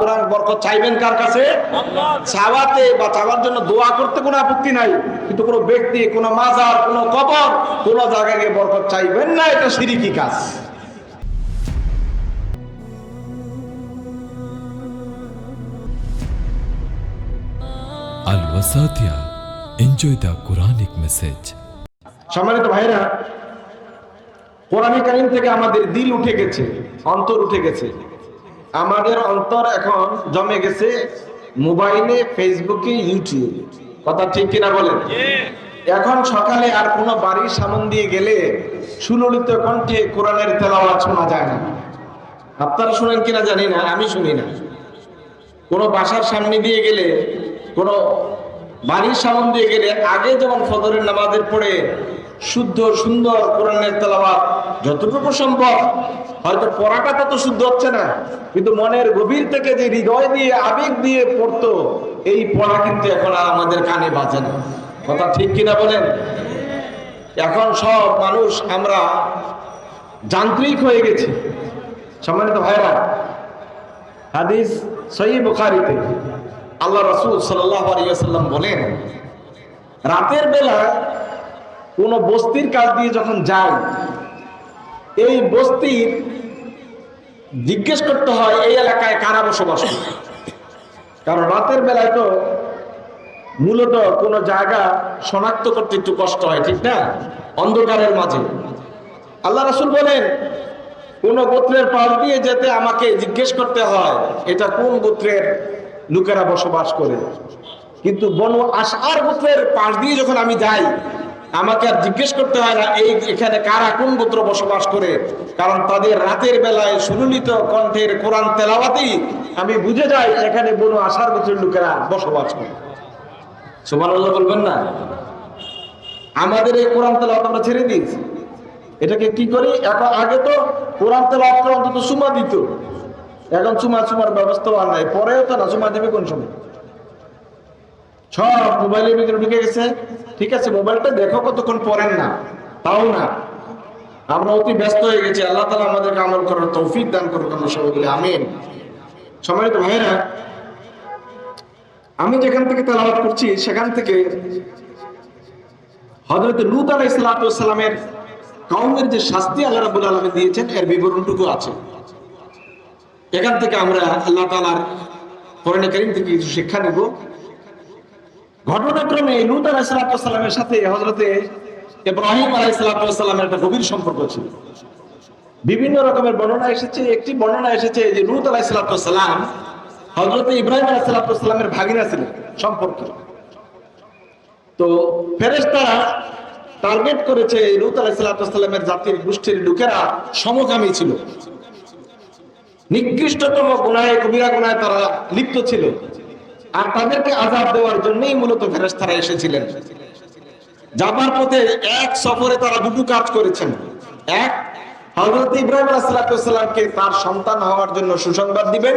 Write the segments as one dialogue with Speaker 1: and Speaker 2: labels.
Speaker 1: কোরআন বরকত চাইবেন কার কাছে চাওয়াতে বা চাওয়ার জন্য দোয়া করতে কোনো আপত্তি নাই কিন্তু কোনো ব্যক্তি কোনো মাজার কোনো কবর কোনো জায়গায় গিয়ে বরকত চাইবেন না এটা সিরিকি কাজ
Speaker 2: Al Wasatia. Enjoy the Quranic message.
Speaker 1: সম্মানিত ভাইরা কোরআন কারিম থেকে আমাদের দিল উঠে গেছে অন্তর উঠে গেছে আমাদের অন্তর এখন জমে গেছে মোবাইলে ফেসবুকে ইউটিউব। কথা ঠিক কিনা বলেন? এখন সকালে আর কোনো বাড়ির সামন দিয়ে গেলে সুললিত কণ্ঠে কোরআনের তেলাওয়াত শোনা যায় না। আপনারা শুনেন কিনা জানি না আমি শুনি না। কোনো বাসার সামনে দিয়ে গেলে কোনো বাড়ির সামন দিয়ে গেলে আগে যেমন ফজরের নামাজের পড়ে শুদ্ধ, সুন্দর কোরআনের তেলাওয়াত। যতটুকু সম্ভব। হয়তো পড়াটা তত শুদ্ধ হচ্ছে না, কিন্তু মনের গভীর থেকে যে হৃদয় দিয়ে, আবেগ দিয়ে পড়তো, এই পড়া কিন্তু এখন আর আমাদের কানে বাজে না। কথা ঠিক কিনা বলেন? এখন সব মানুষ, আমরা যান্ত্রিক হয়ে গেছি। সম্মানিত ভাইরা হাদিস সহি বুখারিতে আল্লাহ রসুল সাল্লাহ সাল্লাম বলেন, রাতের বেলা কোন বস্তির কাছ দিয়ে যখন যাই এই বস্তির জিজ্ঞেস করতে হয়, এই এলাকায় কারা বসবাস করে? কারণ রাতের বেলায় তো মূলত কোনো জায়গা শনাক্ত করতে একটু কষ্ট হয়, ঠিক না? অন্ধকারের মাঝে। আল্লাহ রাসুল বলেন, কোন গোত্রের পাশ দিয়ে যেতে আমাকে জিজ্ঞেস করতে হয়, এটা কোন গোত্রের লোকেরা বসবাস করে? কিন্তু বনু আশার গোত্রের পাশ দিয়ে যখন আমি যাই আমাকে আর জিজ্ঞেস করতে হয় না, এই এখানে কারা কোন গোত্র বসবাস করে? কারণ তাদের রাতের বেলায় সুললিত কণ্ঠের কোরআন তেলাওয়াতেই আমি বুঝে যাই এখানে বনু আশার গোত্রের লোকেরা বসবাস করে। সুমান বলবেন না? আমাদের এই কোরআন তেলাওয়াত আমরা ছেড়ে দিয়েছি। এটাকে কি করি? এখন আগে তো কোরআন তেলাওয়াত করে অন্তত সুমা দিত। এখন চুমা চুমার ব্যবস্থা আর নাই। পরেও তো না চুমা দেবে কোন সময়? সব মোবাইলের ভিতরে ঢুকে গেছে। ঠিক আছে, মোবাইলটা দেখো কতক্ষণ পড়েন না, তাও না। আমরা অতি ব্যস্ত হয়ে গেছি, আল্লাহ তালা আমাদেরকে আমল করার তৌফিক দান করুক, আমরা সবাই বলি আমিন। সম্মানিত ভাইরা আমি যেখান থেকে তেলাওয়াত করছি, সেখান থেকে হজরত লুত আলাই সালামের কওমের যে শাস্তি আল্লাহ রাবুল আলমী দিয়েছেন, এর বিবরণটুকু আছে। এখান থেকে আমরা আল্লাহ তালার কোরআন করিম থেকে কিছু শিক্ষা নেব। ঘটনাক্রমে লুত আলাই সালামের সাথে হজরতে ইব্রাহিম আলাই সালামের একটা গভীর সম্পর্ক ছিল। বিভিন্ন রকমের বর্ণনা এসেছে, একটি বর্ণনা এসেছে যে লুত আলাই সালাম হজরতে ইব্রাহিম আলাই সালামের ভাগিনা ছিলেন, সম্পর্ক। তো ফেরেশতারা টার্গেট করেছে লুত আলাইসালামের জাতির গোষ্ঠীর লোকেরা সমকামী ছিল। নিকৃষ্টতম গুণায় কবিরা গুণায় তারা লিপ্ত ছিল। আর তাদেরকে আজাব দেওয়ার জন্যই মূলত ফেরেশতারা এসেছিলেন। যাবার পথে এক সফরে তারা দুটো কাজ করেছেন। এক হজরত ইব্রাহিম আলাইসালামকে তার সন্তান হওয়ার জন্য সুসংবাদ দিবেন।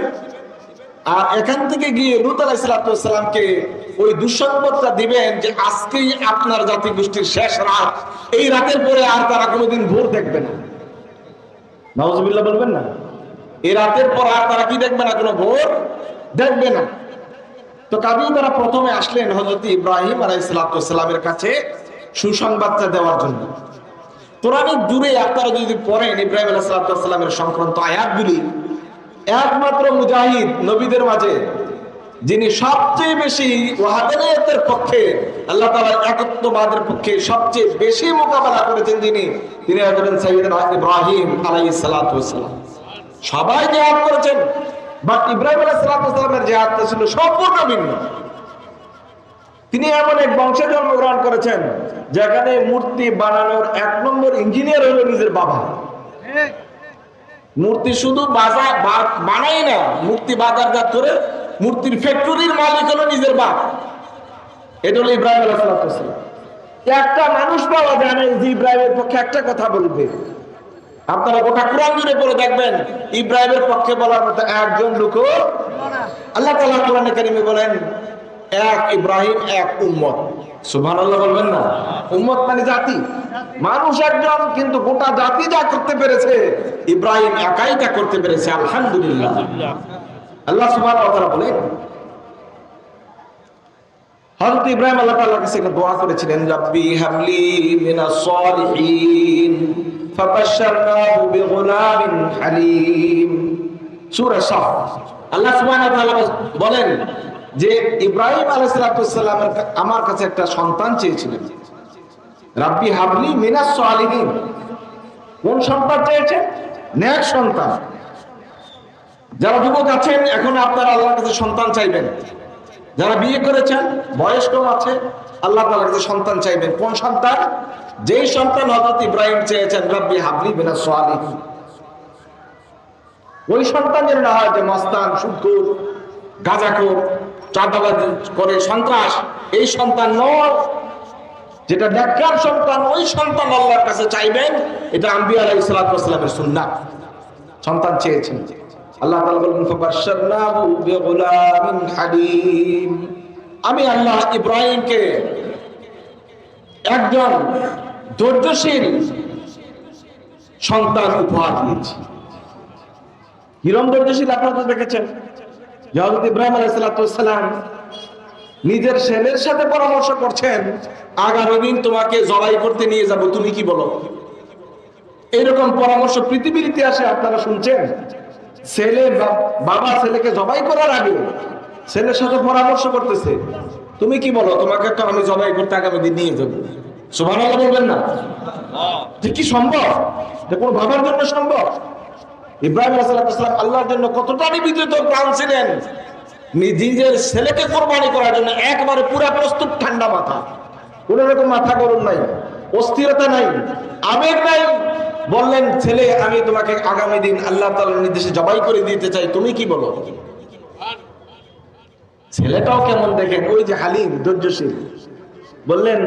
Speaker 1: আর এখান থেকে গিয়ে লুত আলাইসালামকে ওই দুঃসংবাদটা দিবেন যে আজকেই আপনার জাতি গোষ্ঠীর শেষ রাত। এই রাতের পরে আর তারা কোনোদিন ভোর দেখবে না। নওয়াজবিল্লাহ বলবেন না? এই রাতের পর আর তারা কি দেখবে না? কোনো ভোর দেখবে না। তো কাজেই তারা প্রথমে আসলেন হজরত ইব্রাহিম আলাইসালামের কাছে সুসংবাদটা দেওয়ার জন্য। কোরআনিক জুড়ে আপনারা যদি পড়েন ইব্রাহিম সংক্রান্ত আয়াতগুলি, একমাত্র মুজাহিদ নবীদের মাঝে, যিনি সবচেয়ে বেশি ওয়াহাদানিয়তের পক্ষে, আল্লাহ তাআলার একত্ববাদের পক্ষে সবচেয়ে বেশি মোকাবেলা করেছেন যিনি তিনি ইব্রাহিম ওয়াসসালাম সবাই জিহাদ করেছেন বাট ইব্রাহিম সালাতু ওয়াসসালামের জিহাদটা ছিল সম্পূর্ণ ভিন্ন। তিনি এমন এক বংশে জন্মগ্রহণ করেছেন, যেখানে মূর্তি বানানোর এক নম্বর ইঞ্জিনিয়ার হলো নিজের বাবা। মূর্তি শুধু বাজার বানাই না, মূর্তি বাজার বাজারজাত করে মূর্তির ফ্যাক্টরির মালিক হলো নিজের বাপ। এটা হলো ইব্রাহিম আলাইসালাম একটা মানুষ পাওয়া যায় না যে ইব্রাহিমের পক্ষে একটা কথা বলবে। আপনারা গোটা কোরআন জুড়ে পড়ে দেখবেন ইব্রাহিমের পক্ষে বলার মতো একজন লোক আল্লাহ তালা কোরআনে কারিমে বলেন এক ইব্রাহিম এক উম্মত। সুবহান আল্লাহ বলবেন না? উম্মত মানে জাতি। মানুষ একজন কিন্তু গোটা জাতি যা করতে পেরেছে ইব্রাহিম একাই তা করতে পেরেছে আলহামদুলিল্লাহ। আল্লাহ ওয়া তাআলা বলেন হযরত ইব্রাহিম আল্লাহ তাআলার কাছে একটা দোয়া করেছিলেন রাব্বি হাবলি মিনাস সালিহিন। ফাবাশশারনাহু বিগুলামিন হালিম। সূরা সাফ। আল্লাহ সুবহানাহু ওয়া তাআলা বলেন যে ইব্রাহিম আলাইহিস সালামের আমার কাছে একটা সন্তান চেয়েছিলেন। রাব্বি হাবলি মিনাস সালিহিন। কোন সন্তান চেয়েছেন? ন্যাক সন্তান। যারা যুবক আছেন, এখন আপনারা আল্লাহর কাছে সন্তান চাইবেন। যারা বিয়ে করেছেন বয়স কম আছে, আল্লাহ কাছে সন্তান চাইবেন। কোন সন্তান? যেই সন্তান হযরত ইব্রাহিম চেয়েছেন, রব্বি হাবলি মিনাস সালিহিন। ওই সন্তান যেন না হয় যে মস্তান সুদখোর গাঁজাখোর, চাঁদাবাজি করে সন্ত্রাস, এই সন্তান নয়। যেটা নেককার সন্তান, ওই সন্তান আল্লাহর কাছে চাইবেন, এটা আম্বিয়া আলাইহিস সালামের সুন্নাহ। সন্তান চেয়েছেন। আল্লাহ বলেন আমি আল্লাহ ইব্রাহিমকে একজন ধৈর্যশীল সন্তান উপহার দিয়েছি। হিরম ধৈর্যশীল আপনারা দেখেছেন? ইব্রাহিম নিজের ছেলের সাথে পরামর্শ করছেন, আগামী দিন তোমাকে জবাই করতে নিয়ে যাব, তুমি কি বলো? এইরকম পরামর্শ পৃথিবীর ইতিহাসে আপনারা শুনছেন? ছেলে বাবা ছেলেকে জবাই করার আগে ছেলের সাথে পরামর্শ করতেছে। তুমি কি বলো? তোমাকে তো আমি জবাই করতে আগামী দিন নিয়ে যাব। সুবহানাল্লাহ বলবেন না? যে কি সম্ভব? কোন বাবার জন্য সম্ভব? ইব্রাহিম আলাইসালাম আল্লাহর জন্য কতটা নিবেদিত প্রাণ ছিলেন? নিজের ছেলেকে কোরবানি করার জন্য একবারে পুরা প্রস্তুত ঠান্ডা মাথা। কোন রকম মাথা গরম নাই, অস্থিরতা নাই, আবেগ নাই। বললেন, ছেলে, আমি তোমাকে আগামী দিন আল্লাহ তাআলার নির্দেশে জবাই করে দিতে চাই। তুমি কি বলো? ছেলেটাও কেমন দেখেন? ওই যে হালিম, ধৈর্যশীল। বললেন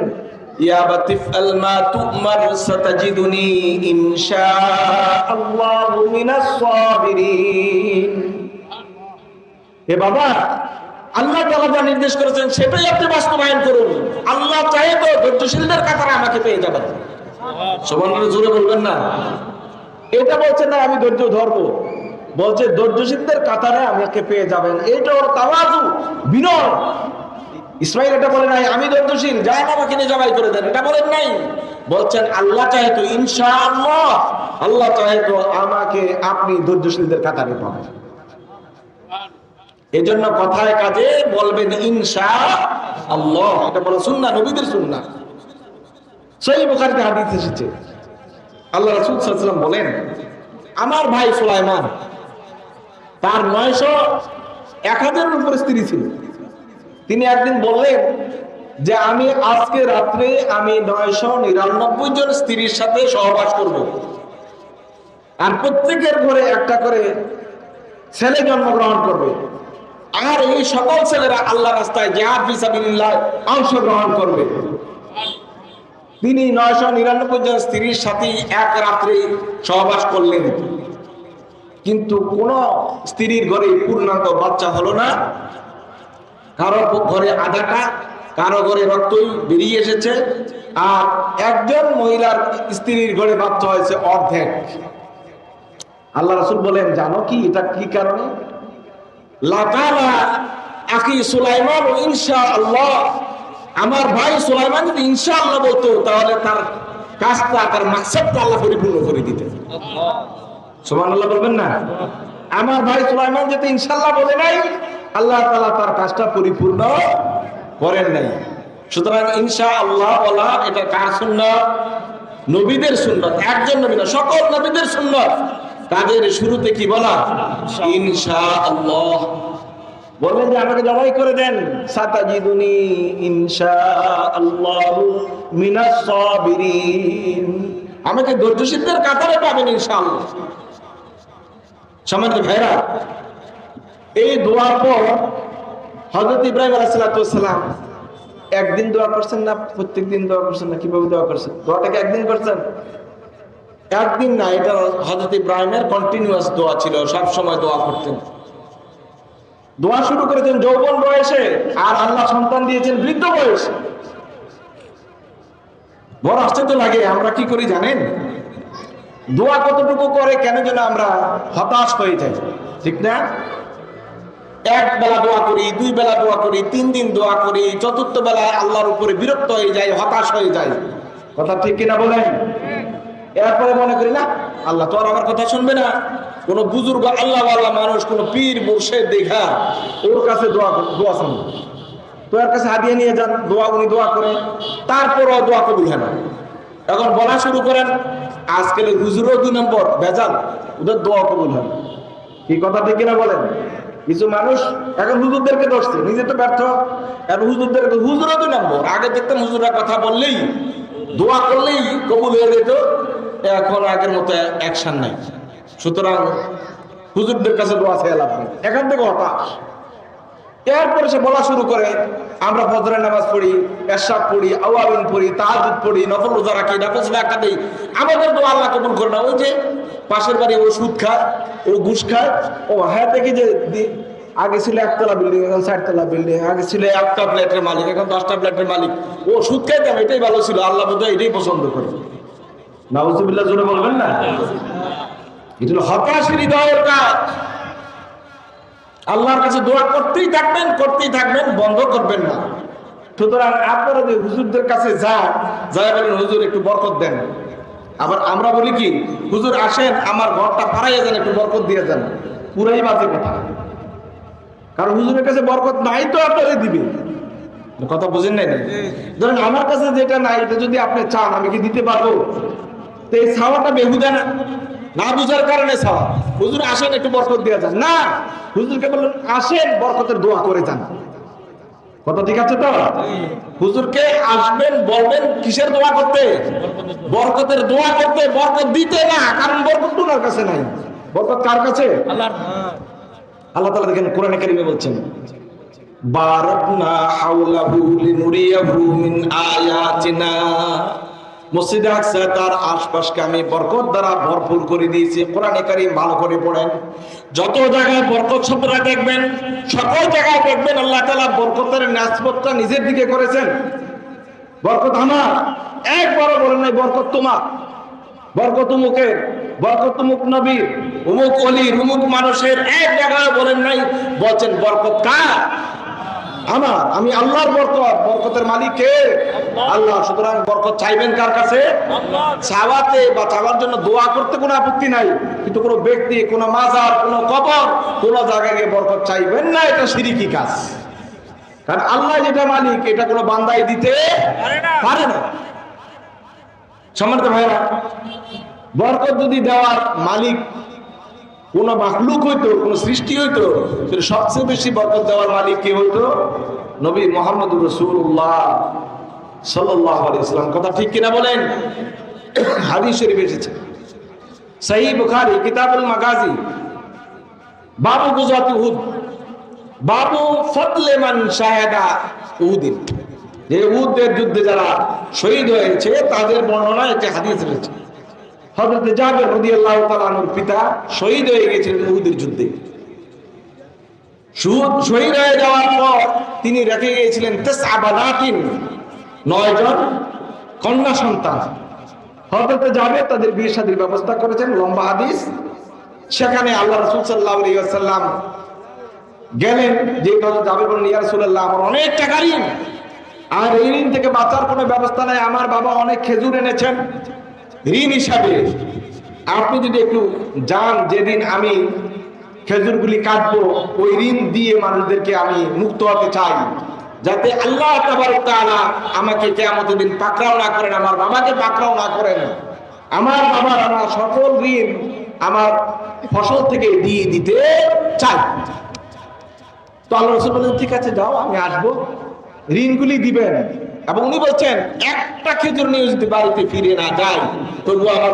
Speaker 1: হে বাবা, আল্লাহ যা নির্দেশ করেছেন, সেটাই আপনি বাস্তবায়ন করুন। আল্লাহ চাহে তো ধৈর্যশীলদের কাতারে আমাকে পেয়ে যাবেন। সমানের জোরে বলবেন না। এটা বলছে, না, আমি ধৈর্য ধরবো। বলছে ধৈর্যশীলদের কাতারে আমাকে পেয়ে যাবেন। এটা ওর তাওয়াজু, বিনয়। ইসমাইল এটা বলে নাই, আমি ধৈর্যশীল, যাই আমাকে নিয়ে জবাই করে দেন। এটা বলেন নাই। বলছেন, আল্লাহ চাহে তো ইনশা আল্লাহ আল্লাহ চাহে তো আমাকে আপনি ধৈর্যশীলদের কাতারে পাবেন। এই জন্য কথায় কাজে বলবেন ইনশা আল্লাহ এটা বলে সুন্না নবীদের সুন্না সেই বুখারিতে হাদিস আল্লাহ রাসূল সাল্লাল্লাহু বলেন, আমার ভাই সুলাইমান, তার নয়শো এক হাজারের উপরে স্ত্রী ছিল। তিনি একদিন বললেন যে, আমি আজকে রাত্রে আমি নয়শো নিরানব্বই জন স্ত্রীর সাথে সহবাস করব। আর প্রত্যেকের ঘরে একটা করে ছেলে জন্মগ্রহণ করবে। আর এই সকল ছেলেরা আল্লাহ রাস্তায় জিহাদ ফিসাবিল্লাহ অংশগ্রহণ করবে। তিনি নয়শো নিরানব্বই জন স্ত্রীর সাথে এক রাত্রে সহবাস করলেন। কিন্তু কোন স্ত্রীর ঘরে পূর্ণাঙ্গ বাচ্চা হলো না। কারও ঘরে আধাটা, কারও ঘরে রক্তই বেরিয়ে এসেছে। আর একজন মহিলার স্ত্রীর ঘরে বাচ্চা হয়েছে অর্ধেক। আল্লাহ রসুল বলেন, জানো কি? এটা কি কারণে? লাকালা আকি সুলাইমান ও ইনশাআল্লাহ আমার ভাই সোলাইমান যদি ইনশাআল্লাহ বলতো, তাহলে তার কাজটা, তার মাকসাদটা আল্লাহ পরিপূর্ণ করে দিতে দিতেন। আল্লাহ বলবেন না? আমার ভাই সোলাইমান যদি ইনশাল্লাহ বলে নাই, আল্লাহ তালা তার কাজটা পরিপূর্ণ করেন নাই। সুতরাং ইনশাআল্লাহ বলা, এটা কার সুন্নাত? নবীদের সুন্নাত, একজন নবী না, সকল নবীদের সুন্নাত। তাদের শুরুতে কি বলা? ইনশাআল্লাহ। বললেন যে আমাকে জবাই করে দেন। সাতাজিদুনি ইনশাআল্লাহু মিনাস সাবিরিন আমাকে ধৈর্যশীলদের কাতারে পাবেন ইনশাআল্লাহ। সমাজ ভাইরা এই দোয়ার পর হযরত ইব্রাহিম আলাইহিস সালাম, একদিন দোয়া করছেন না প্রত্যেক দিন দোয়া করছেন না, কীভাবে দোয়া করছেন? দোয়াটাকে একদিন করছেন? একদিন না, এটা হযরত ইব্রাহিমের কন্টিনিউয়াস দোয়া ছিল সব সময় দোয়া করতেন। দোয়া শুরু করেছেন যৌবন বয়সে, আর আল্লাহ সন্তান দিয়েছেন বৃদ্ধ বয়সে। বড় আশ্চর্য লাগে, আমরা কি করি জানেন? দোয়া কতটুকু করে কেন যেন আমরা হতাশ হয়ে যাই, ঠিক না? এক বেলা দোয়া করি, দুই বেলা দোয়া করি, তিন দিন দোয়া করি, চতুর্থ বেলায় আল্লাহর উপরে বিরক্ত হয়ে যায় হতাশ হয়ে যায় কথা ঠিক কিনা বলেন? এরপরে মনে করি, না, আল্লাহ তো আর আমার কথা শুনবে না। কোন বুজুর্গ আল্লাহ আল্লাহ মানুষ, কোন পীর বসে দেখা ওর কাছে দোয়া দোয়া শুনব তো এর কাছে হাদিয়ে নিয়ে যান, দোয়া উনি দোয়া করে। তারপরও দোয়া কবুল হয় না। এখন বলা শুরু করেন আজকাল হুজুরও দুই নম্বর, ভেজাল, ওদের দোয়া কবুল হয় কি কথা ঠিক কিনা বলেন? কিছু মানুষ, এখন হুজুরদেরকে দোষছে নিজে তো ব্যর্থ। এখন হুজুরদেরকে হুজুরও দুই নম্বর। আগে দেখতাম হুজুরা কথা বললেই, দোয়া করলেই কবুল হয়ে যেত, এখন আগের মতো অ্যাকশন নাই। সুতরাং হুজুরদের কাছে দোয়া চেয়ে লাভ এখান থেকে হতাশ। এরপরে সে বলা শুরু করে, আমরা ফজরের নামাজ পড়ি, এরশাদ পড়ি আওয়াবিন পড়ি তাহাজুদ পড়ি, নফল রোজা রাখি নফল সালাত দিই আমাদের তো আল্লাহ কবুল করে না। ওই যে পাশের বাড়ি ও সুদ খায়, ও ঘুষ খায়, ও হ্যাঁ দেখি যে আগে ছিল একতলা বিল্ডিং, এখন চারতলা বিল্ডিং, আগে ছিল একটা ফ্ল্যাটের মালিক, এখন দশটা ফ্ল্যাটের মালিক। ও সুদ খাইতাম এটাই ভালো ছিল। আল্লাহ বোধহয় এটাই পছন্দ করে। নাউজুবিল্লাহ জোরে বলবেন না? এটা হলো হতাশের হৃদয়ের কাজ আল্লাহর কাছে দোয়া করতেই থাকবেন করতেই থাকবেন, বন্ধ করবেন না। সুতরাং আপনারা যে হুজুরদের কাছে যান যাই বলেন, হুজুর, একটু বরকত দেন। আবার আমরা বলি কি, হুজুর, আসেন, আমার ঘরটা পাড়াইয়া যান একটু বরকত দিয়ে যান পুরাই বাজে কথা। কারণ হুজুরের কাছে বরকত নাই তো আপনারা দিবে। কথা বুঝেন নাই না? ধরেন আমার কাছে যেটা নাই, এটা যদি আপনি চান, আমি কি দিতে পারব? তো এই ছাওয়াটা বেহুদা না। না বুঝার কারণে ছাওয়া হুজুর আসেন একটু বরকত দিয়ে যান। না হুজুরকে বললেন আসেন বরকতের দোয়া করে যান। কথা ঠিক আছে তো? হুজুরকে আসবেন বলবেন কিসের দোয়া করতে? বরকতের দোয়া করতে বরকত দিতে না কারণ বরকত তো ওনার কাছে নাই। বরকত কার কাছে? আল্লাহ তাআলা দেখেন কোরআনে কারিমে বলছেন বারাকনা হাওলাহু লিনুরিয়াহু মিন আয়াতিনা। মসজিদে আকসা তার আশপাশকে আমি বরকত দ্বারা ভরপুর করে দিয়েছি। কোরআনে কারিম ভালো করে পড়েন। যত জায়গায় বরকত শব্দটা দেখবেন, সকল জায়গায় দেখবেন আল্লাহ তালা বরকতের নাসবতটা নিজের দিকে করেছেন। বরকত আমার। একবারও বলেন নাই, বরকত তোমার। বরকত উমুকের বরকত উমুক নবীর উমুক অলির উমুক মানুষের। এক জায়গায় বলেন নাই, বলছেন বরকত কার? আমার আমি আল্লাহর বরকত বরকতের মালিক কে আল্লাহ সুতরাং বরকত চাইবেন কার কাছে? চাওয়াতে বা চাওয়ার জন্য দোয়া করতে কোনো আপত্তি নাই। কিন্তু কোনো ব্যক্তি কোনো মাজার কোনো কবর কোনো জায়গায় গিয়ে বরকত চাইবেন না এটা সিরিকি কাজ। কারণ আল্লাহ যেটা মালিক এটা কোনো বান্দাই দিতে পারে না। সম্মানিত ভাইরা বরকত যদি দেওয়ার মালিক কোন মাখলুক হইতো, কোন সৃষ্টি হইতো সবচেয়ে বেশি বরকত দেওয়ার মালিক কে হইতো? নবী মোহাম্মদ রসুল্লাহ সাল্লাহ ইসলাম কথা ঠিক কিনা বলেন? হাদিস শরীফ এসেছে। সহি বুখারি, কিতাবুল মাগাজি, বাবু গুজরাতি উহুদ। বাবু ফতলে মান শাহেদা উহুদিন। যে উহুদের যুদ্ধে যারা শহীদ হয়েছে, তাদের বর্ণনা একটি হাদিস রয়েছে। হযরত জাবের রাদিয়াল্লাহু তাআলার পিতা শহীদ হয়ে গেছিলেন উহুদের যুদ্ধে। শহীদ হয়ে যাওয়ার পর তিনি রেখে গিয়েছিলেন তেসআ বানাতিন, নয় জন কন্যা সন্তান। হযরত জাবের তাদের বিয়ে শাদীর ব্যবস্থা করেছেন, লম্বা হাদিস। সেখানে আল্লাহ রাসূল সাল্লাল্লাহু আলাইহি ওয়াসাল্লাম গেলেন, যে জাবের বলেন, ইয়া রাসূলুল্লাহ, আমার অনেক টাকা ঋণ। আর এই ঋণ থেকে বাঁচার কোনো ব্যবস্থা নাই। আমার বাবা অনেক খেজুর এনেছেন। ঋণ হিসাবে। আপনি যদি একটু যান, যেদিন আমি খেজুরগুলি কাটবো, ওই ঋণ দিয়ে মানুষদেরকে আমি মুক্ত হতে চাই। যাতে আল্লাহ তাআলা আমাকে কিয়ামতের দিন পাকড়াও না করেন, আমার বাবাকে পাকড়াও না করেন। আমার বাবার আমার সকল ঋণ আমার ফসল থেকে দিয়ে দিতে চাই। তো আল্লাহ রসুল ঠিক আছে, যাও, আমি আসব। ঋণগুলি দিবেন। এবং উনি বলছেন একটা খেজুর নিয়ে যদি বাড়িতে ফিরে না যায় তবুও আমার